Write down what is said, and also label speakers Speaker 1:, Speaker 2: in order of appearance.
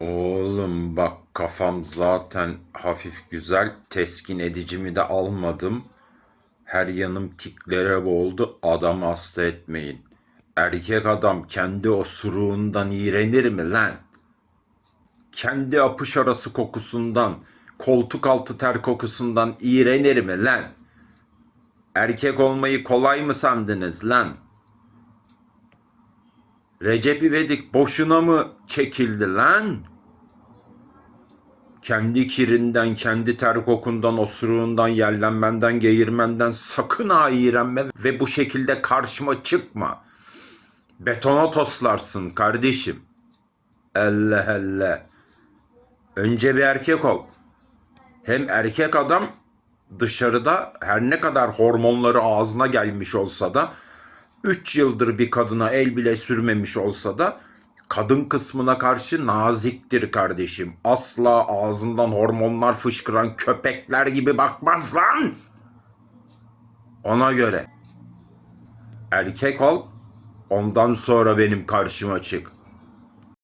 Speaker 1: Oğlum bak kafam zaten hafif güzel. Teskin edicimi de almadım. Her yanım tiklere boğuldu. Adam hasta etmeyin. Erkek adam kendi osuruğundan iğrenir mi lan? Kendi apış arası kokusundan, koltuk altı ter kokusundan iğrenir mi lan? Erkek olmayı kolay mı sandınız lan? Recep İvedik boşuna mı çekildi lan? Kendi kirinden, kendi ter kokundan, osuruğundan, yerlenmenden, geğirmenden sakın ha iğrenme ve bu şekilde karşıma çıkma. Betona toslarsın kardeşim. Elle elle. Önce bir erkek ol. Hem erkek adam dışarıda her ne kadar hormonları ağzına gelmiş olsa da 3 yıldır bir kadına el bile sürmemiş olsa da kadın kısmına karşı naziktir kardeşim. Asla ağzından hormonlar fışkıran köpekler gibi bakmaz lan. Ona göre erkek ol ondan sonra benim karşıma çık.